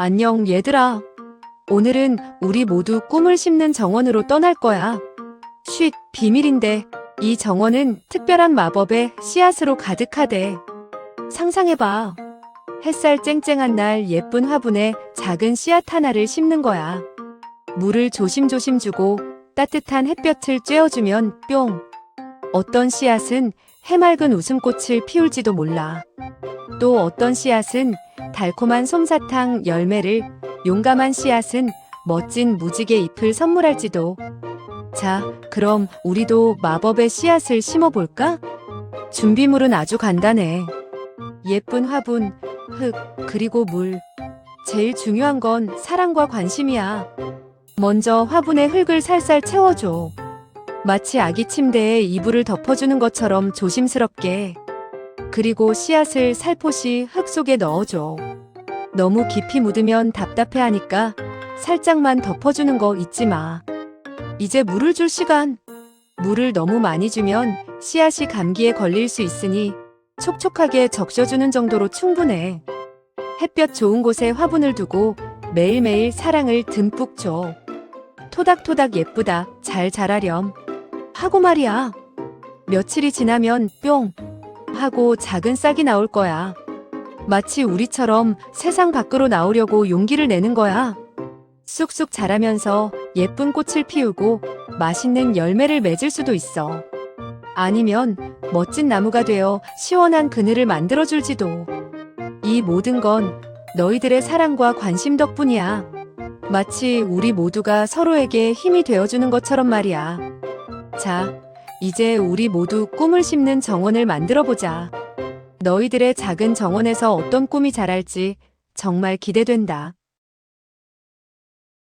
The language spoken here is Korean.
안녕, 얘들아. 오늘은 우리 모두 꿈을 심는 정원으로 떠날 거야. 쉿, 비밀인데, 이 정원은 특별한 마법의 씨앗으로 가득하대. 상상해봐. 햇살 쨍쨍한 날 예쁜 화분에 작은 씨앗 하나를 심는 거야. 물을 조심조심 주고 따뜻한 햇볕을 쬐어주면 뿅. 어떤 씨앗은 해맑은 웃음꽃을 피울지도 몰라. 또 어떤 씨앗은 달콤한 솜사탕 열매를, 용감한 씨앗은 멋진 무지개 잎을 선물할지도. 자, 그럼 우리도 마법의 씨앗을 심어볼까? 준비물은 아주 간단해. 예쁜 화분, 흙, 그리고 물. 제일 중요한 건 사랑과 관심이야. 먼저 화분에 흙을 살살 채워줘. 마치 아기 침대에 이불을 덮어주는 것처럼 조심스럽게. 그리고 씨앗을 살포시 흙 속에 넣어줘. 너무 깊이 묻으면 답답해 하니까 살짝만 덮어주는 거 잊지 마. 이제 물을 줄 시간. 물을 너무 많이 주면 씨앗이 감기에 걸릴 수 있으니 촉촉하게 적셔주는 정도로 충분해. 햇볕 좋은 곳에 화분을 두고 매일매일 사랑을 듬뿍 줘. 토닥토닥 예쁘다. 잘 자라렴. 하고 말이야. 며칠이 지나면 뿅 하고 작은 싹이 나올 거야. 마치 우리처럼 세상 밖으로 나오려고 용기를 내는 거야. 쑥쑥 자라면서 예쁜 꽃을 피우고 맛있는 열매를 맺을 수도 있어. 아니면 멋진 나무가 되어 시원한 그늘을 만들어줄지도. 이 모든 건 너희들의 사랑과 관심 덕분이야. 마치 우리 모두가 서로에게 힘이 되어주는 것처럼 말이야. 자, 이제 우리 모두 꿈을 심는 정원을 만들어 보자. 너희들의 작은 정원에서 어떤 꿈이 자랄지 정말 기대된다.